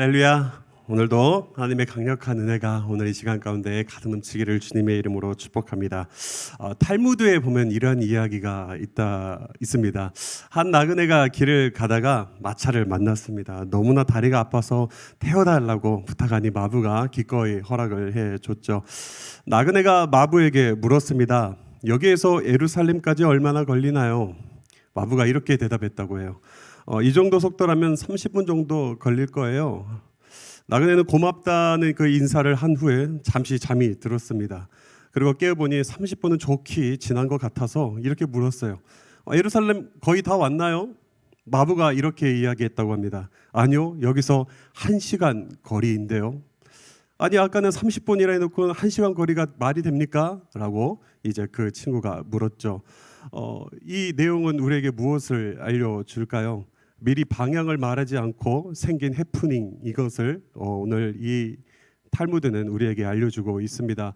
할렐루야. 오늘도 하나님의 강력한 은혜가 오늘 이 시간 가운데 가득 넘치기를 주님의 이름으로 축복합니다. 어, 탈무드에 보면 이런 이야기가 있다 있습니다. 한 나그네가 길을 가다가 마차를 만났습니다. 너무나 다리가 아파서 태워달라고 부탁하니 마부가 기꺼이 허락을 해줬죠. 나그네가 마부에게 물었습니다. 여기에서 예루살렘까지 얼마나 걸리나요? 마부가 이렇게 대답했다고 해요. 어, 이 정도 속도라면 30분 정도 걸릴 거예요. 나그네는 고맙다는 그 인사를 한 후에 잠시 잠이 들었습니다. 그리고 깨어보니 30분은 좋게 지난 것 같아서 이렇게 물었어요. 어, 예루살렘 거의 다 왔나요? 마부가 이렇게 이야기했다고 합니다. 아니요, 여기서 1시간 거리인데요. 아니 아까는 30분이라 해놓고 1시간 거리가 말이 됩니까? 라고 이제 그 친구가 물었죠. 어, 이 내용은 우리에게 무엇을 알려줄까요? 미리 방향을 말하지 않고 생긴 해프닝 이것을 어, 오늘 이 탈무드는 우리에게 알려주고 있습니다.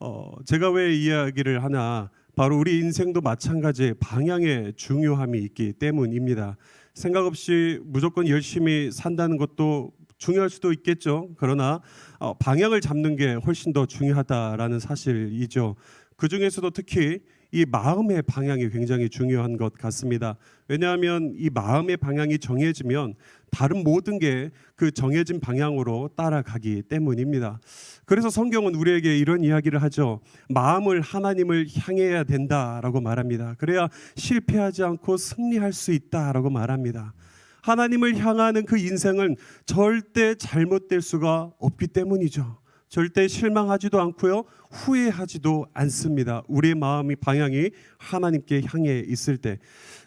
어, 제가 왜 이야기를 하나 바로 우리 인생도 마찬가지 방향의 중요함이 있기 때문입니다. 생각 없이 무조건 열심히 산다는 것도 중요할 수도 있겠죠. 그러나 어, 방향을 잡는 게 훨씬 더 중요하다라는 사실이죠. 그 중에서도 특히 이 마음의 방향이 굉장히 중요한 것 같습니다. 왜냐하면 이 마음의 방향이 정해지면 다른 모든 게 그 정해진 방향으로 따라가기 때문입니다. 그래서 성경은 우리에게 이런 이야기를 하죠. 마음을 하나님을 향해야 된다라고 말합니다. 그래야 실패하지 않고 승리할 수 있다라고 말합니다. 하나님을 향하는 그 인생은 절대 잘못될 수가 없기 때문이죠. 절대 실망하지도 않고요. 후회하지도 않습니다. 우리의 마음이 방향이 하나님께 향해 있을 때.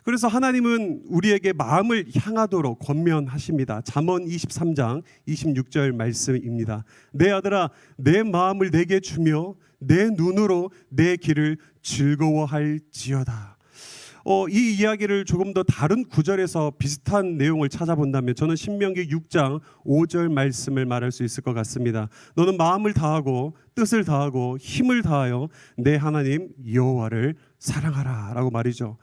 그래서 하나님은 우리에게 마음을 향하도록 권면하십니다. 잠언 23장 26절 말씀입니다. 내 아들아 내 마음을 내게 주며 내 눈으로 내 길을 즐거워할지어다. 어, 이 이야기를 조금 더 다른 구절에서 비슷한 내용을 찾아본다면 저는 신명기 6장 5절 말씀을 말할 수 있을 것 같습니다. 너는 마음을 다하고 뜻을 다하고 힘을 다하여 내 하나님 여호와를 사랑하라라고 말이죠.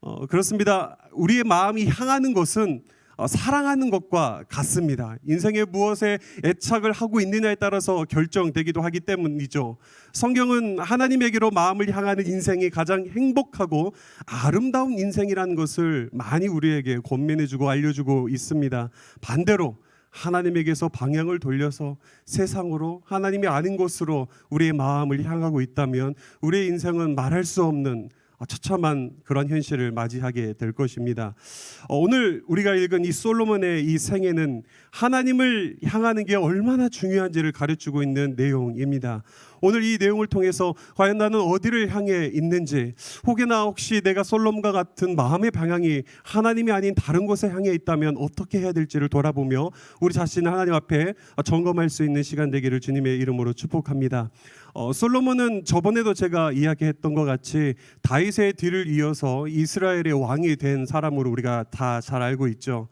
어, 그렇습니다. 우리의 마음이 향하는 것은 어, 사랑하는 것과 같습니다. 인생에 무엇에 애착을 하고 있느냐에 따라서 결정되기도 하기 때문이죠. 성경은 하나님에게로 마음을 향하는 인생이 가장 행복하고 아름다운 인생이라는 것을 많이 우리에게 권면해주고 알려주고 있습니다. 반대로 하나님에게서 방향을 돌려서 세상으로 하나님이 아닌 곳으로 우리의 마음을 향하고 있다면 우리의 인생은 말할 수 없는 아, 처참한 그런 현실을 맞이하게 될 것입니다. 어, 오늘 우리가 읽은 이 솔로몬의 이 생애는 하나님을 향하는 게 얼마나 중요한지를 가르치고 있는 내용입니다. 오늘 이 내용을 통해서 과연 나는 어디를 향해 있는지 혹여나 혹시 내가 솔로몬과 같은 마음의 방향이 하나님이 아닌 다른 곳에 향해 있다면 어떻게 해야 될지를 돌아보며 우리 자신을 하나님 앞에 점검할 수 있는 시간 되기를 주님의 이름으로 축복합니다. 어, 솔로몬은 저번에도 제가 이야기했던 것 같이 다윗의 뒤를 이어서 이스라엘의 왕이 된 사람으로 우리가 다 잘 알고 있죠.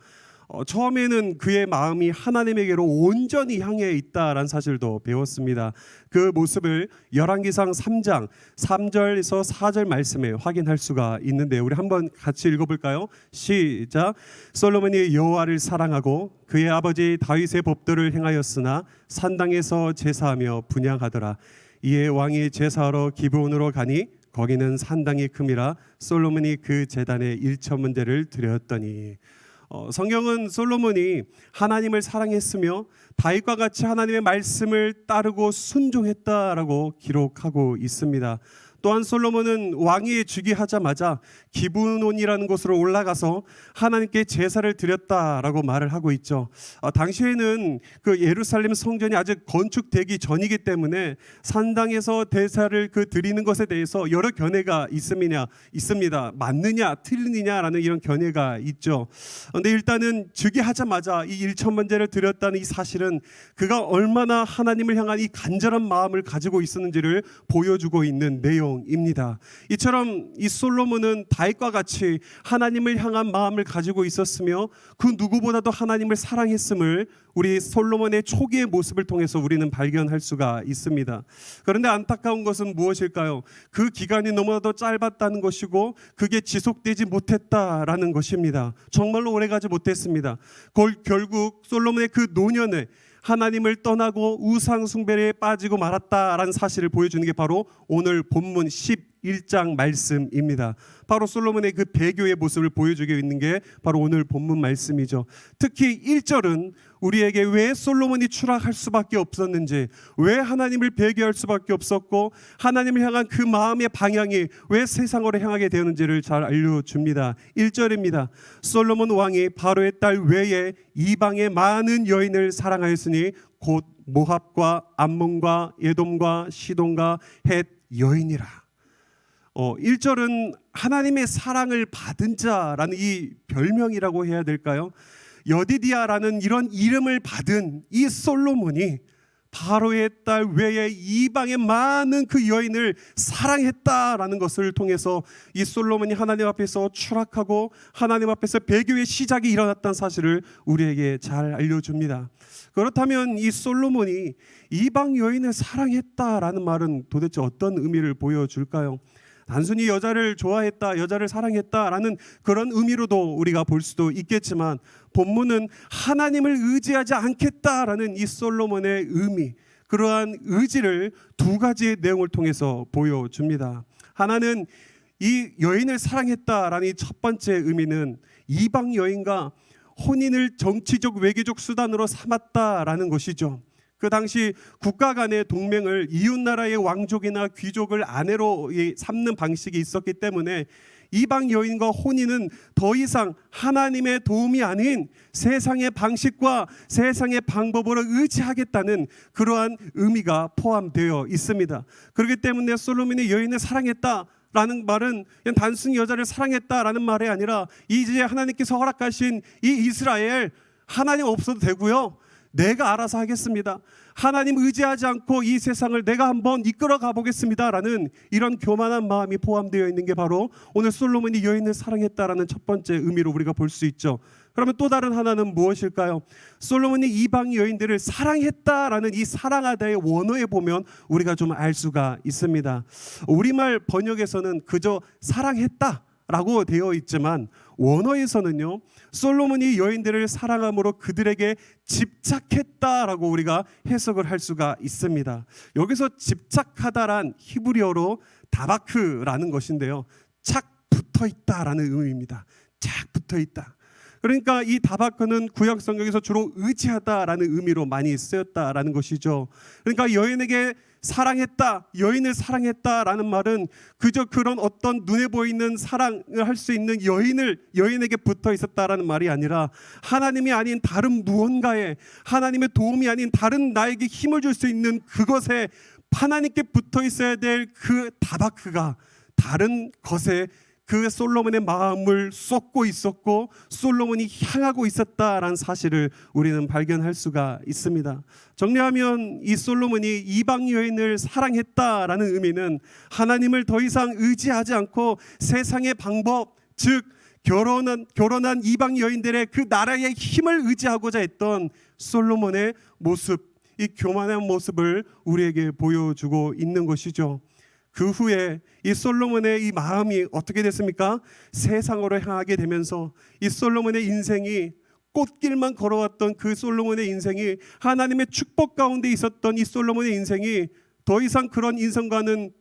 어, 처음에는 그의 마음이 하나님에게로 온전히 향해 있다라는 사실도 배웠습니다. 그 모습을 열왕기상 3장 3절에서 4절 말씀에 확인할 수가 있는데 우리 한번 같이 읽어볼까요? 시작. 솔로몬이 여호와를 사랑하고 그의 아버지 다윗의 법도를 행하였으나 산당에서 제사하며 분양하더라. 이에 왕이 제사하러 기브온으로 가니 거기는 산당이 큼이라 솔로몬이 그 제단에 일천 문제를 드렸더니 어, 성경은 솔로몬이 하나님을 사랑했으며 다윗과 같이 하나님의 말씀을 따르고 순종했다라고 기록하고 있습니다. 또한 솔로몬은 왕위에 즉위하자마자 기브논이라는 곳으로 올라가서 하나님께 제사를 드렸다라고 말을 하고 있죠. 아, 당시에는 그 예루살렘 성전이 아직 건축되기 전이기 때문에 산당에서 대사를 그 드리는 것에 대해서 여러 견해가 있음이냐 있습니다. 맞느냐 틀리느냐라는 이런 견해가 있죠. 그런데 일단은 즉위하자마자 이 일천만 제를 드렸다는 이 사실은 그가 얼마나 하나님을 향한 이 간절한 마음을 가지고 있었는지를 보여주고 있는 내용. 내용입니다. 이처럼 이 솔로몬은 다윗과 같이 하나님을 향한 마음을 가지고 있었으며 그 누구보다도 하나님을 사랑했음을 우리 솔로몬의 초기의 모습을 통해서 우리는 발견할 수가 있습니다. 그런데 안타까운 것은 무엇일까요? 그 기간이 너무나도 짧았다는 것이고 그게 지속되지 못했다라는 것입니다. 정말로 오래가지 못했습니다. 골- 결국 솔로몬의 그 노년에 하나님을 떠나고 우상 숭배에 빠지고 말았다라는 사실을 보여주는 게 바로 오늘 본문 11장 말씀입니다. 바로 솔로몬의 그 배교의 모습을 보여주고 있는 게 바로 오늘 본문 말씀이죠. 특히 1절은 우리에게 왜 솔로몬이 추락할 수밖에 없었는지, 왜 하나님을 배교할 수밖에 없었고 하나님을 향한 그 마음의 방향이 왜 세상으로 향하게 되었는지를 잘 알려줍니다. 1절입니다. 솔로몬 왕이 바로의 딸 외에 이방의 많은 여인을 사랑하였으니 곧 모합과 암몬과 예돔과 시돈과 헷 여인이라. 어, 1절은 하나님의 사랑을 받은 자라는 이 별명이라고 해야 될까요? 여디디아라는 이런 이름을 받은 이 솔로몬이 바로의 딸 외에 이방의 많은 그 여인을 사랑했다라는 것을 통해서 이 솔로몬이 하나님 앞에서 추락하고 하나님 앞에서 배교의 시작이 일어났다는 사실을 우리에게 잘 알려줍니다. 그렇다면 이 솔로몬이 이방 여인을 사랑했다라는 말은 도대체 어떤 의미를 보여줄까요? 단순히 여자를 좋아했다, 여자를 사랑했다라는 그런 의미로도 우리가 볼 수도 있겠지만 본문은 하나님을 의지하지 않겠다라는 이 솔로몬의 의미, 그러한 의지를 두 가지의 내용을 통해서 보여줍니다. 하나는 이 여인을 사랑했다라는 이첫 번째 의미는 이방 여인과 혼인을 정치적 외교적 수단으로 삼았다라는 것이죠. 그 당시 국가 간의 동맹을 이웃 나라의 왕족이나 귀족을 아내로 이 삼는 방식이 있었기 때문에 이방 여인과 혼인은 더 이상 하나님의 도움이 아닌 세상의 방식과 세상의 방법으로 의지하겠다는 그러한 의미가 포함되어 있습니다. 그렇기 때문에 솔로몬이 여인을 사랑했다. 라는 말은 그냥 단순히 여자를 사랑했다라는 말이 아니라 이제 하나님께서 허락하신 이 이스라엘 하나님 없어도 되고요. 내가 알아서 하겠습니다. 하나님 의지하지 않고 이 세상을 내가 한번 이끌어 가보겠습니다 라는 이런 교만한 마음이 포함되어 있는 게 바로 오늘 솔로몬이 여인을 사랑했다라는 첫 번째 의미로 우리가 볼 수 있죠. 그러면 또 다른 하나는 무엇일까요? 솔로몬이 이방 여인들을 사랑했다라는 이 사랑하다의 원어에 보면 우리가 좀 알 수가 있습니다. 우리말 번역에서는 그저 사랑했다 라고 되어 있지만 원어에서는요. 솔로몬이 여인들을 사랑함으로 그들에게 집착했다라고 우리가 해석을 할 수가 있습니다. 여기서 집착하다란 히브리어로 다바크라는 것인데요. 착 붙어 있다라는 의미입니다. 착 붙어 있다. 그러니까 이 다바크는 구약 성경에서 주로 의지하다라는 의미로 많이 쓰였다라는 것이죠. 그러니까 여인에게 사랑했다, 여인을 사랑했다라는 말은 그저 그런 어떤 눈에 보이는 사랑을 할 수 있는 여인을 여인에게 붙어 있었다라는 말이 아니라 하나님이 아닌 다른 무언가에 하나님의 도움이 아닌 다른 나에게 힘을 줄 수 있는 그것에 하나님께 붙어 있어야 될 그 다바크가 다른 것에 그 솔로몬의 마음을 쏟고 있었고 솔로몬이 향하고 있었다라는 사실을 우리는 발견할 수가 있습니다. 정리하면 이 솔로몬이 이방 여인을 사랑했다라는 의미는 하나님을 더 이상 의지하지 않고 세상의 방법 즉 결혼한 결혼한 이방 여인들의 그 나라의 힘을 의지하고자 했던 솔로몬의 모습 이 교만한 모습을 우리에게 보여주고 있는 것이죠. 그 후에 이 솔로몬의 이 마음이 어떻게 됐습니까? 세상으로 향하게 되면서 이 솔로몬의 인생이 꽃길만 걸어왔던 그 솔로몬의 인생이 하나님의 축복 가운데 있었던 이 솔로몬의 인생이 더 이상 그런 인생과는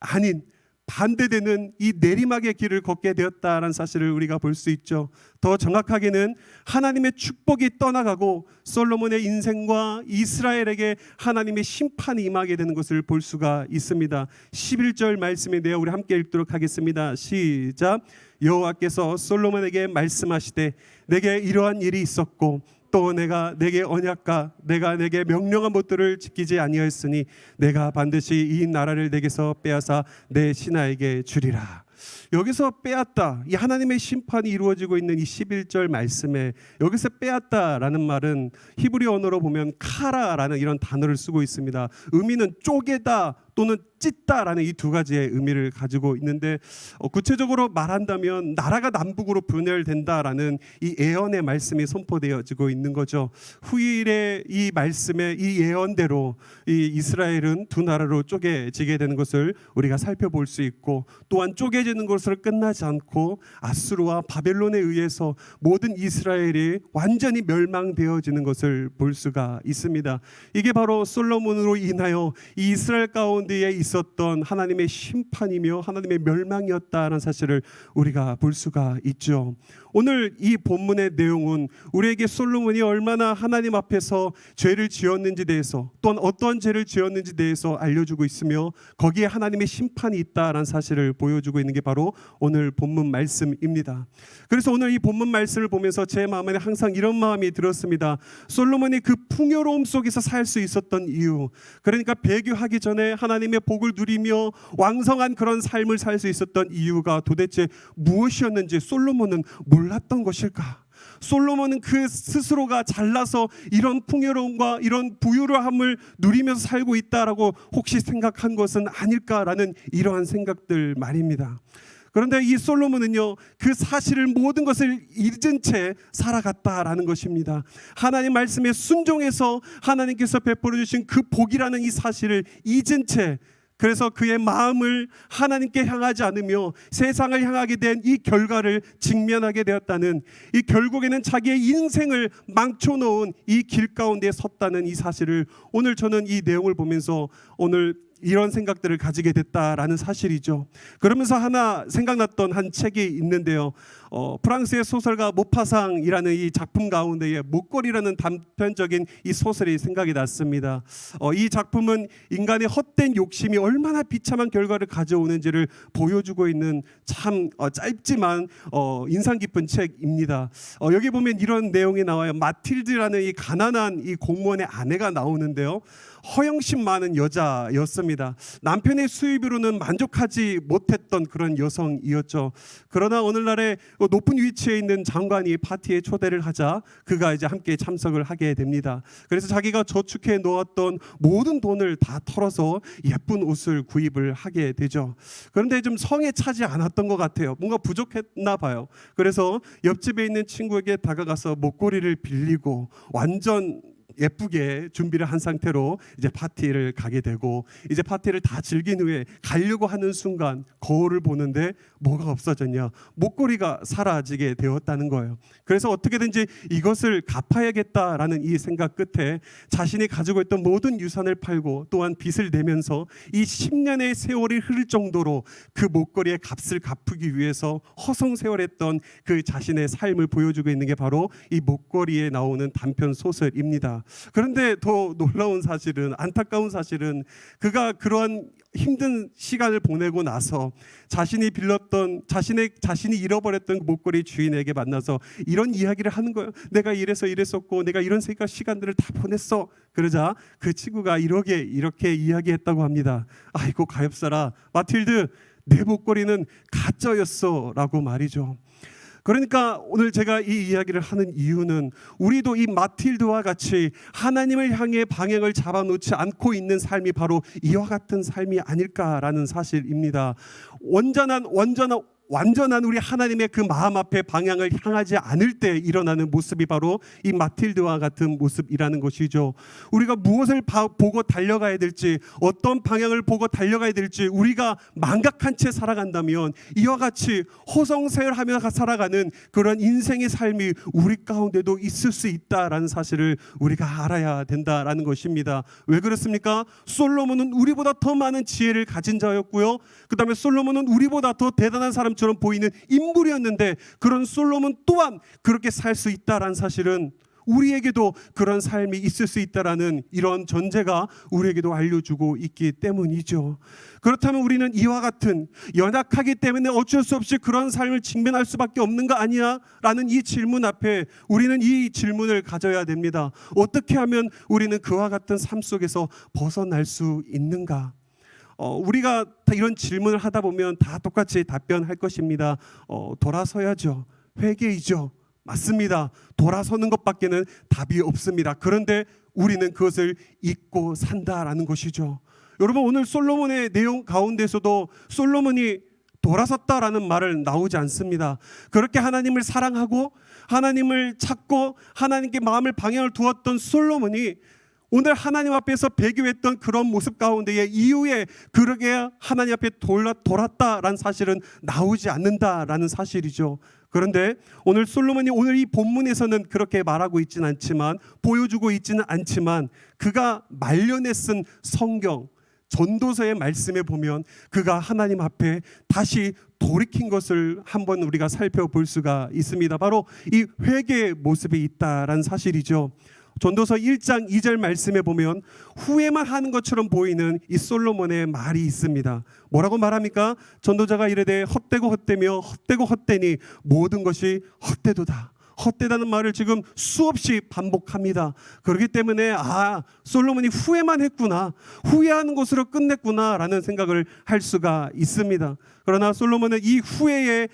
아닌 반대되는 이 내리막의 길을 걷게 되었다라는 사실을 우리가 볼 수 있죠. 더 정확하게는 하나님의 축복이 떠나가고 솔로몬의 인생과 이스라엘에게 하나님의 심판이 임하게 되는 것을 볼 수가 있습니다. 11절 말씀인데요. 우리 함께 읽도록 하겠습니다. 시작. 여호와께서 솔로몬에게 말씀하시되 내게 이러한 일이 있었고 또 내가 내게 언약과 내가 내게 명령한 못들을 지키지 아니하였으니 내가 반드시 이 나라를 내게서 빼앗아 내 신하에게 주리라. 여기서 빼앗다. 이 하나님의 심판이 이루어지고 있는 이 11절 말씀에 여기서 빼앗다라는 말은 히브리 언어로 보면 카라라는 이런 단어를 쓰고 있습니다. 의미는 쪼개다 또는 찢다라는 이 두 가지의 의미를 가지고 있는데 어, 구체적으로 말한다면 나라가 남북으로 분열된다라는 이 예언의 말씀이 선포되어지고 있는 거죠. 후일의 이 말씀의 이 예언대로 이 이스라엘은 두 나라로 쪼개지게 되는 것을 우리가 살펴볼 수 있고 또한 쪼개지는 것으로 끝나지 않고 아수르와 바벨론에 의해서 모든 이스라엘이 완전히 멸망되어지는 것을 볼 수가 있습니다. 이게 바로 솔로몬으로 인하여 이 이스라엘 가운데 에 있었던 하나님의 심판이며 하나님의 멸망이었다는 사실을 우리가 볼 수가 있죠. 오늘 이 본문의 내용은 우리에게 솔로몬이 얼마나 하나님 앞에서 죄를 지었는지 대해서 또한 어떤 죄를 지었는지 대해서 알려주고 있으며 거기에 하나님의 심판이 있다라는 사실을 보여주고 있는 게 바로 오늘 본문 말씀입니다. 그래서 오늘 이 본문 말씀을 보면서 제 마음에 항상 이런 마음이 들었습니다. 솔로몬이 그 풍요로움 속에서 살 수 있었던 이유, 그러니까 배교하기 전에 하나님 의 복을 누리며 왕성한 그런 삶을 살 수 있었던 이유가 도대체 무엇이었는지 솔로몬은 몰랐던 것일까? 솔로몬은 그 스스로가 잘나서 이런 풍요로움과 이런 부유함을 누리면서 살고 있다라고 혹시 생각한 것은 아닐까라는 이러한 생각들 말입니다. 그런데 이 솔로몬은요 그 사실을 모든 것을 잊은 채 살아갔다라는 것입니다. 하나님 말씀에 순종해서 하나님께서 베풀어 주신 그 복이라는 이 사실을 잊은 채 그래서 그의 마음을 하나님께 향하지 않으며 세상을 향하게 된 이 결과를 직면하게 되었다는 이 결국에는 자기의 인생을 망쳐놓은 이 길 가운데 섰다는 이 사실을 오늘 저는 이 내용을 보면서 오늘 이런 생각들을 가지게 됐다라는 사실이죠. 그러면서 하나 생각났던 한 책이 있는데요. 어, 프랑스의 소설가 모파상이라는 이 작품 가운데에 목걸이라는 단편적인 이 소설이 생각이 났습니다. 어, 이 작품은 인간의 헛된 욕심이 얼마나 비참한 결과를 가져오는지를 보여주고 있는 참 어, 짧지만 어, 인상 깊은 책입니다. 어, 여기 보면 이런 내용이 나와요. 마틸드라는 이 가난한 이 공무원의 아내가 나오는데요. 허영심 많은 여자였습니다. 남편의 수입으로는 만족하지 못했던 그런 여성이었죠. 그러나 오늘날에 높은 위치에 있는 장관이 파티에 초대를 하자 그가 이제 함께 참석을 하게 됩니다. 그래서 자기가 저축해 놓았던 모든 돈을 다 털어서 예쁜 옷을 구입을 하게 되죠. 그런데 좀 성에 차지 않았던 것 같아요. 뭔가 부족했나 봐요. 그래서 옆집에 있는 친구에게 다가가서 목걸이를 빌리고 완전 예쁘게 준비를 한 상태로 이제 파티를 가게 되고 이제 파티를 다 즐긴 후에 가려고 하는 순간 거울을 보는데 뭐가 없어졌냐 목걸이가 사라지게 되었다는 거예요. 그래서 어떻게든지 이것을 갚아야겠다라는 이 생각 끝에 자신이 가지고 있던 모든 유산을 팔고 또한 빚을 내면서 이 10년의 세월이 흐를 정도로 그 목걸이의 값을 갚기 위해서 허송세월했던 그 자신의 삶을 보여주고 있는 게 바로 이 목걸이에 나오는 단편 소설입니다. 그런데 더 놀라운 사실은 안타까운 사실은 그가 그러한 힘든 시간을 보내고 나서 자신이 빌렸던 자신의 자신이 잃어버렸던 그 목걸이 주인에게 만나서 이런 이야기를 하는 거예요. 내가 이래서 이랬었고 내가 이런 생각 시간들을 다 보냈어. 그러자 그 친구가 이렇게 이렇게 이야기했다고 합니다. 아이고 가엾어라 마틸드 내 목걸이는 가짜였어라고 말이죠. 그러니까 오늘 제가 이 이야기를 하는 이유는 우리도 이 마틸드와 같이 하나님을 향해 방향을 잡아놓지 않고 있는 삶이 바로 이와 같은 삶이 아닐까라는 사실입니다. 온전한 완전한 완전한 우리 하나님의 그 마음 앞에 방향을 향하지 않을 때 일어나는 모습이 바로 이 마틸드와 같은 모습이라는 것이죠. 우리가 무엇을 바, 보고 달려가야 될지 어떤 방향을 보고 달려가야 될지 우리가 망각한 채 살아간다면 이와 같이 호성세열하며 살아가는 그런 인생의 삶이 우리 가운데도 있을 수 있다라는 사실을 우리가 알아야 된다라는 것입니다. 왜 그렇습니까? 솔로몬은 우리보다 더 많은 지혜를 가진 자였고요. 그다음에 솔로몬은 우리보다 더 대단한 사람 처럼 보이는 인물이었는데 그런 솔로몬 또한 그렇게 살 수 있다라는 사실은 우리에게도 그런 삶이 있을 수 있다라는 이런 전제가 우리에게도 알려주고 있기 때문이죠. 그렇다면 우리는 이와 같은 연약하기 때문에 어쩔 수 없이 그런 삶을 직면할 수밖에 없는 거 아니야 라는 이 질문 앞에 우리는 이 질문을 가져야 됩니다. 어떻게 하면 우리는 그와 같은 삶 속에서 벗어날 수 있는가? 어, 우리가 다 이런 질문을 하다 보면 다 똑같이 답변할 것입니다. 어, 돌아서야죠. 회개이죠. 맞습니다. 돌아서는 것밖에는 답이 없습니다. 그런데 우리는 그것을 잊고 산다라는 것이죠. 여러분 오늘 솔로몬의 내용 가운데서도 솔로몬이 돌아섰다라는 말을 나오지 않습니다. 그렇게 하나님을 사랑하고 하나님을 찾고 하나님께 마음을 방향을 두었던 솔로몬이 오늘 하나님 앞에서 배교했던 그런 모습 가운데에 이후에 그러게 하나님 앞에 돌아, 돌았다라는 사실은 나오지 않는다라는 사실이죠. 그런데 오늘 솔로몬이 오늘 이 본문에서는 그렇게 말하고 있지는 않지만 보여주고 있지는 않지만 그가 말년에 쓴 성경 전도서의 말씀에 보면 그가 하나님 앞에 다시 돌이킨 것을 한번 우리가 살펴볼 수가 있습니다. 바로 이 회개의 모습이 있다라는 사실이죠. 전도서 1장 2절 말씀에 보면 후회만 하는 것처럼 보이는 이 솔로몬의 말이 있습니다. 뭐라고 말합니까? 전도자가 이르되 헛되고 헛되며 헛되고 헛되니 모든 것이 헛되도다. 헛되다는 말을 지금 수없이 반복합니다. 그렇기 때문에 아 솔로몬이 후회만 했구나, 후회하는 것으로 끝냈구나라는 생각을 할 수가 있습니다. 그러나 솔로몬은 이 후회에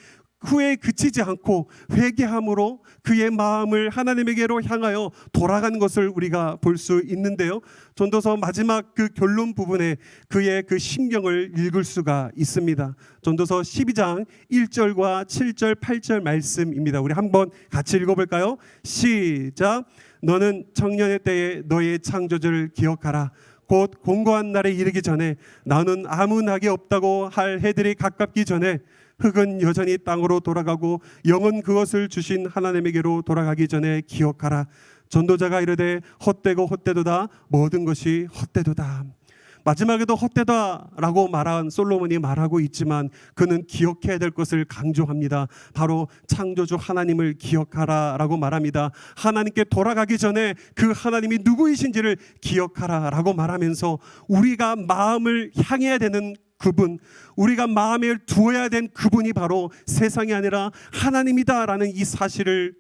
후회에 그치지 않고 회개함으로 그의 마음을 하나님에게로 향하여 돌아가는 것을 우리가 볼 수 있는데요. 전도서 마지막 그 결론 부분에 그의 그 심경을 읽을 수가 있습니다. 전도서 12장 1절과 7절, 8절 말씀입니다. 우리 한번 같이 읽어볼까요? 시작. 너는 청년의 때에 너의 창조주를 기억하라. 곧 공고한 날에 이르기 전에 나는 아무 낙이 없다고 할 해들이 가깝기 전에 흙은 여전히 땅으로 돌아가고 영은 그것을 주신 하나님에게로 돌아가기 전에 기억하라. 전도자가 이르되 헛되고 헛되도다 모든 것이 헛되도다. 마지막에도 헛되다라고 말한 솔로몬이 말하고 있지만 그는 기억해야 될 것을 강조합니다. 바로 창조주 하나님을 기억하라라고 말합니다. 하나님께 돌아가기 전에 그 하나님이 누구이신지를 기억하라라고 말하면서 우리가 마음을 향해야 되는 그분, 우리가 마음에 두어야 된 그분이 바로 세상이 아니라 하나님이다라는 이 사실을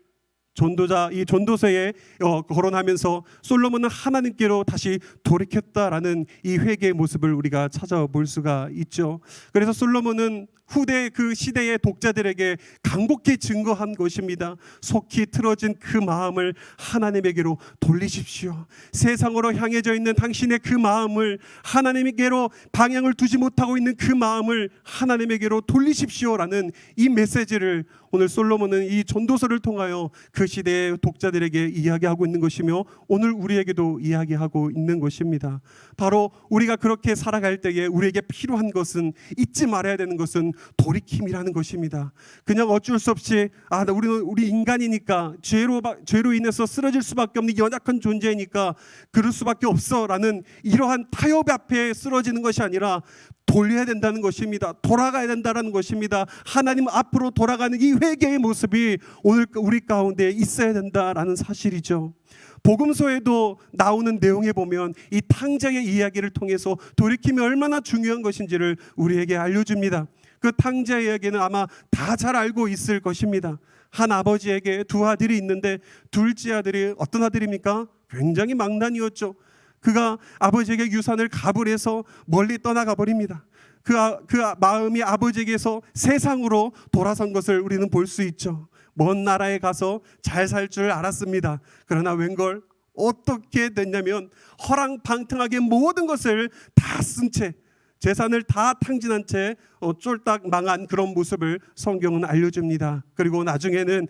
전도자 이 전도서에 어, 거론하면서 솔로몬은 하나님께로 다시 돌이켰다라는 이 회개의 모습을 우리가 찾아볼 수가 있죠. 그래서 솔로몬은 후대 그 시대의 독자들에게 간곡히 증거한 것입니다. 속히 틀어진 그 마음을 하나님에게로 돌리십시오. 세상으로 향해져 있는 당신의 그 마음을 하나님에게로 방향을 두지 못하고 있는 그 마음을 하나님에게로 돌리십시오라는 이 메시지를 오늘 솔로몬은 이 전도서를 통하여 그 시대의 독자들에게 이야기하고 있는 것이며 오늘 우리에게도 이야기하고 있는 것입니다. 바로 우리가 그렇게 살아갈 때에 우리에게 필요한 것은 잊지 말아야 되는 것은 돌이킴이라는 것입니다. 그냥 어쩔 수 없이 아, 나 우리는 우리 인간이니까 죄로 바- 죄로 인해서 쓰러질 수밖에 없는 연약한 존재니까 그럴 수밖에 없어라는 이러한 타협 앞에 쓰러지는 것이 아니라 돌려야 된다는 것입니다. 돌아가야 된다는 것입니다. 하나님 앞으로 돌아가는 이 회개의 모습이 오늘 우리 가운데 있어야 된다라는 사실이죠. 복음서에도 나오는 내용에 보면 이 탕자의 이야기를 통해서 돌이킴이 얼마나 중요한 것인지를 우리에게 알려줍니다. 그 탕자 이야기는 아마 다 잘 알고 있을 것입니다. 한 아버지에게 두 아들이 있는데 둘째 아들이 어떤 아들입니까? 굉장히 망난이었죠. 그가 아버지에게 유산을 갑을 해서 멀리 떠나가 버립니다. 그, 아, 그 아- 마음이 아버지에게서 세상으로 돌아선 것을 우리는 볼 수 있죠. 먼 나라에 가서 잘 살 줄 알았습니다. 그러나 웬걸 어떻게 됐냐면 허랑방탕하게 모든 것을 다 쓴 채 재산을 다 탕진한 채 어, 쫄딱 망한 그런 모습을 성경은 알려줍니다. 그리고 나중에는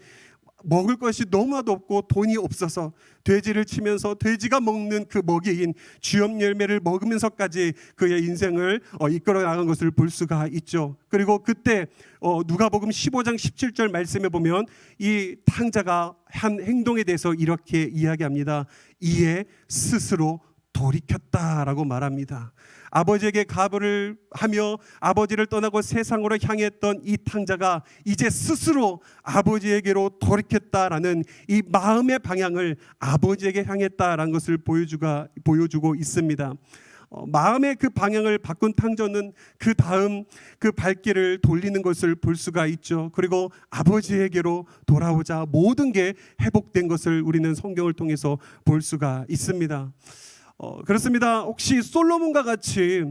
먹을 것이 너무나도 없고 돈이 없어서 돼지를 치면서 돼지가 먹는 그 먹이인 쥐염 열매를 먹으면서까지 그의 인생을 어, 이끌어 나간 것을 볼 수가 있죠. 그리고 그때 어, 누가복음 15장 17절 말씀에 보면 이 탕자가 한 행동에 대해서 이렇게 이야기합니다. 이에 스스로 돌이켰다라고 말합니다. 아버지에게 가부를 하며 아버지를 떠나고 세상으로 향했던 이 탕자가 이제 스스로 아버지에게로 돌이켰다라는 이 마음의 방향을 아버지에게 향했다라는 것을 보여주가 보여주고 있습니다. 어, 마음의 그 방향을 바꾼 탕자는 그 다음 그 발길을 돌리는 것을 볼 수가 있죠. 그리고 아버지에게로 돌아오자 모든 게 회복된 것을 우리는 성경을 통해서 볼 수가 있습니다. 어, 그렇습니다. 혹시 솔로몬과 같이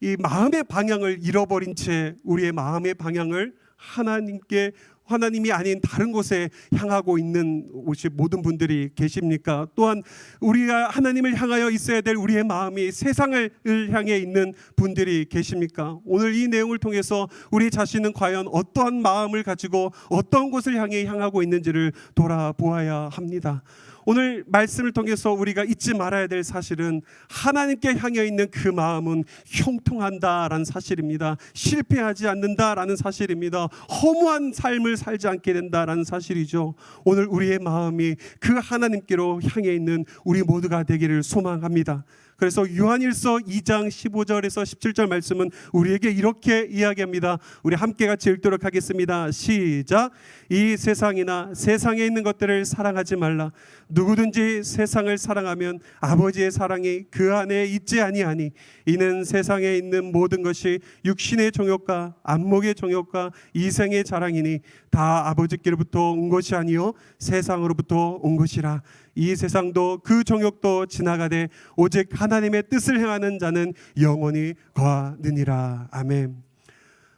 이 마음의 방향을 잃어버린 채 우리의 마음의 방향을 하나님께 하나님이 아닌 다른 곳에 향하고 있는 오시 모든 분들이 계십니까? 또한 우리가 하나님을 향하여 있어야 될 우리의 마음이 세상을 향해 있는 분들이 계십니까? 오늘 이 내용을 통해서 우리 자신은 과연 어떠한 마음을 가지고 어떤 곳을 향해 향하고 있는지를 돌아보아야 합니다. 오늘 말씀을 통해서 우리가 잊지 말아야 될 사실은 하나님께 향해 있는 그 마음은 형통한다라는 사실입니다. 실패하지 않는다라는 사실입니다. 허무한 삶을 살지 않게 된다라는 사실이죠. 오늘 우리의 마음이 그 하나님께로 향해 있는 우리 모두가 되기를 소망합니다. 그래서 요한일서 2장 15절에서 17절 말씀은 우리에게 이렇게 이야기합니다. 우리 함께 같이 읽도록 하겠습니다. 시작. 이 세상이나 세상에 있는 것들을 사랑하지 말라. 누구든지 세상을 사랑하면 아버지의 사랑이 그 안에 있지 아니하니 이는 세상에 있는 모든 것이 육신의 정욕과 안목의 정욕과 이생의 자랑이니 다 아버지께로부터 온 것이 아니요 세상으로부터 온 것이라. 이 세상도 그 정욕도 지나가되 오직 하나님의 뜻을 행하는 자는 영원히 거하느니라. 아멘.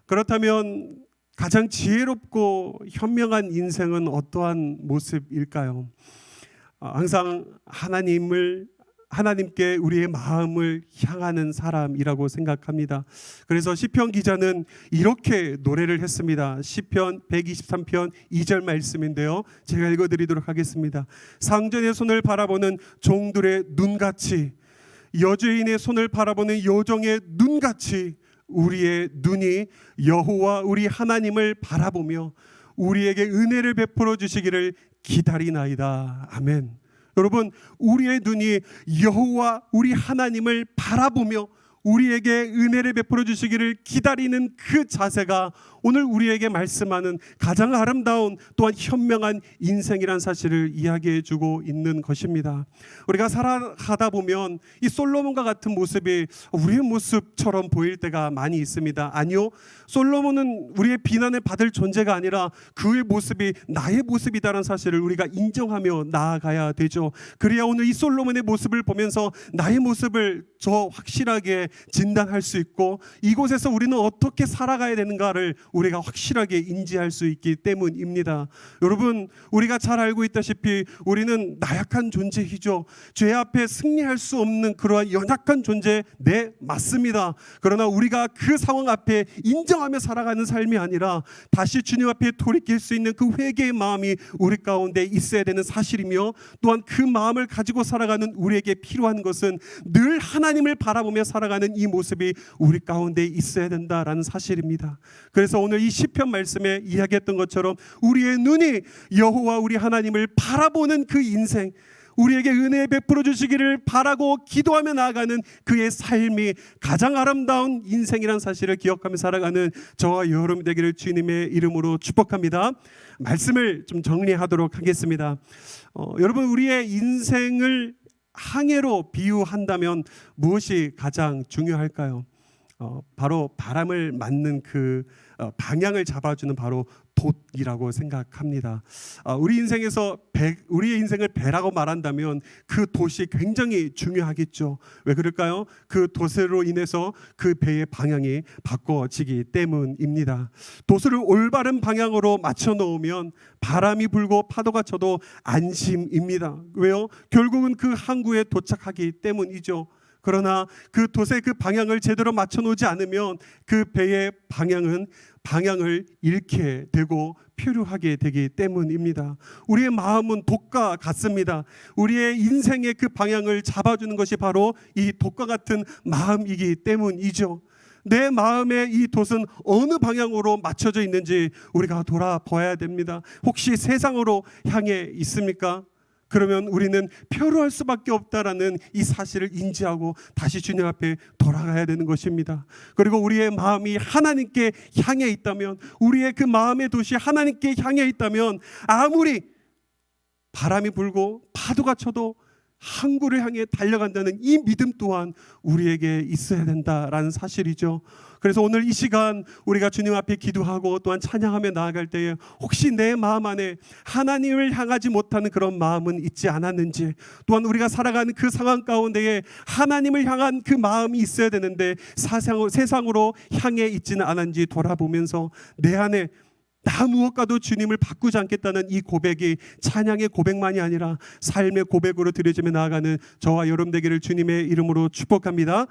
그렇다면 가장 지혜롭고 현명한 인생은 어떠한 모습일까요? 어, 항상 하나님을 하나님께 우리의 마음을 향하는 사람이라고 생각합니다. 그래서 시편 기자는 이렇게 노래를 했습니다. 시편 123편 2절 말씀인데요. 제가 읽어 드리도록 하겠습니다. 상전의 손을 바라보는 종들의 눈같이 여주인의 손을 바라보는 여종의 눈같이 우리의 눈이 여호와 우리 하나님을 바라보며 우리에게 은혜를 베풀어 주시기를 기다리나이다. 아멘. 여러분, 우리의 눈이 여호와 우리 하나님을 바라보며 우리에게 은혜를 베풀어 주시기를 기다리는 그 자세가 오늘 우리에게 말씀하는 가장 아름다운 또한 현명한 인생이란 사실을 이야기해 주고 있는 것입니다. 우리가 살아가다 보면 이 솔로몬과 같은 모습이 우리의 모습처럼 보일 때가 많이 있습니다. 아니요. 솔로몬은 우리의 비난을 받을 존재가 아니라 그의 모습이 나의 모습이다라는 사실을 우리가 인정하며 나아가야 되죠. 그래야 오늘 이 솔로몬의 모습을 보면서 나의 모습을 저 확실하게 진단할 수 있고 이곳에서 우리는 어떻게 살아가야 되는가를 우리가 확실하게 인지할 수 있기 때문입니다. 여러분, 우리가 잘 알고 있다시피 우리는 나약한 존재이죠. 죄 앞에 승리할 수 없는 그러한 연약한 존재, 네, 맞습니다. 그러나 우리가 그 상황 앞에 인정하며 살아가는 삶이 아니라 다시 주님 앞에 돌이킬 수 있는 그 회개의 마음이 우리 가운데 있어야 되는 사실이며 또한 그 마음을 가지고 살아가는 우리에게 필요한 것은 늘 하나님을 바라보며 살아가는 이 모습이 우리 가운데 있어야 된다라는 사실입니다. 그래서 오늘 이 시편 말씀에 이야기했던 것처럼 우리의 눈이 여호와 우리 하나님을 바라보는 그 인생 우리에게 은혜 베풀어 주시기를 바라고 기도하며 나아가는 그의 삶이 가장 아름다운 인생이란 사실을 기억하며 살아가는 저와 여러분 되기를 주님의 이름으로 축복합니다. 말씀을 좀 정리하도록 하겠습니다. 어, 여러분 우리의 인생을 항해로 비유한다면 무엇이 가장 중요할까요? 어, 바로 바람을 맞는 그 어, 방향을 잡아주는 바로 돛이라고 생각합니다. 아, 우리 인생에서 배, 우리의 인생을 배라고 말한다면 그 돛이 굉장히 중요하겠죠. 왜 그럴까요? 그 돛으로 인해서 그 배의 방향이 바꿔지기 때문입니다. 돛을 올바른 방향으로 맞춰 놓으면 바람이 불고 파도가 쳐도 안심입니다. 왜요? 결국은 그 항구에 도착하기 때문이죠. 그러나 그 돛의 그 방향을 제대로 맞춰 놓지 않으면 그 배의 방향은 방향을 잃게 되고 표류하게 되기 때문입니다. 우리의 마음은 독과 같습니다. 우리의 인생의 그 방향을 잡아주는 것이 바로 이 독과 같은 마음이기 때문이죠. 내 마음의 이 돛은 어느 방향으로 맞춰져 있는지 우리가 돌아봐야 됩니다. 혹시 세상으로 향해 있습니까? 그러면 우리는 표류할 수밖에 없다라는 이 사실을 인지하고 다시 주님 앞에 돌아가야 되는 것입니다. 그리고 우리의 마음이 하나님께 향해 있다면 우리의 그 마음의 도시 하나님께 향해 있다면 아무리 바람이 불고 파도가 쳐도 항구를 향해 달려간다는 이 믿음 또한 우리에게 있어야 된다라는 사실이죠. 그래서 오늘 이 시간 우리가 주님 앞에 기도하고 또한 찬양하며 나아갈 때에 혹시 내 마음 안에 하나님을 향하지 못하는 그런 마음은 있지 않았는지 또한 우리가 살아가는 그 상황 가운데에 하나님을 향한 그 마음이 있어야 되는데 사상, 세상으로 향해 있지는 않은지 돌아보면서 내 안에 나 무엇과도 주님을 바꾸지 않겠다는 이 고백이 찬양의 고백만이 아니라 삶의 고백으로 드려지며 나아가는 저와 여러분 되기를 주님의 이름으로 축복합니다.